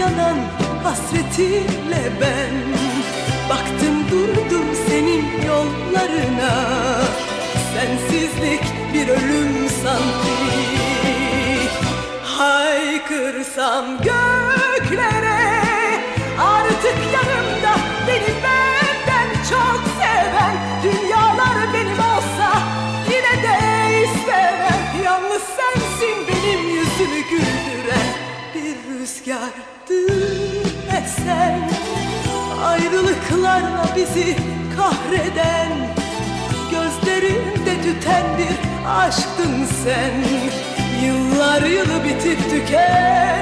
yanan hasretinle ben. Baktım durdum senin yollarına. Sensizlik bir ölüm sanki. Haykırsam göklere Artık yanımda beni benden çok seven Dünyalar benim olsa yine de istemem. Yalnız sensin benim yüzümü güldüren Bir rüzgardı Ayrılıklarla bizi kahreden Gözlerimde tüten bir aşktın sen. Yıllar yılı bitip tükenmeyen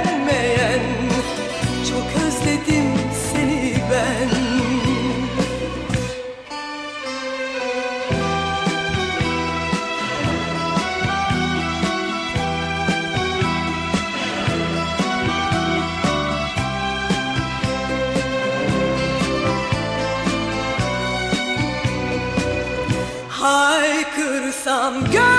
Haykırsam göklere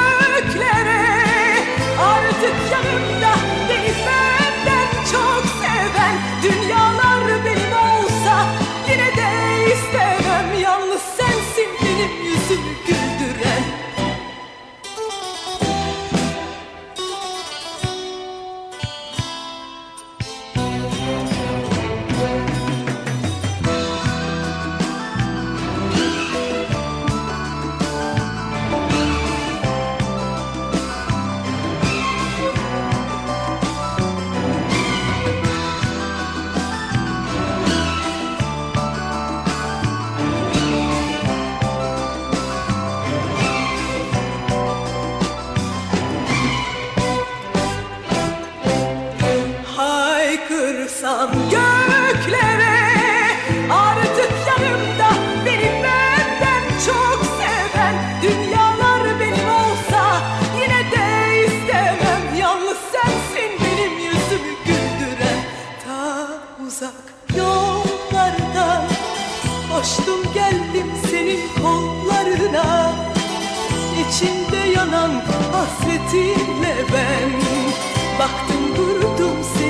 uzak yollardan Koştum geldim senin kollarına. İçimde yanan hasretinle ben. Baktım durdum senin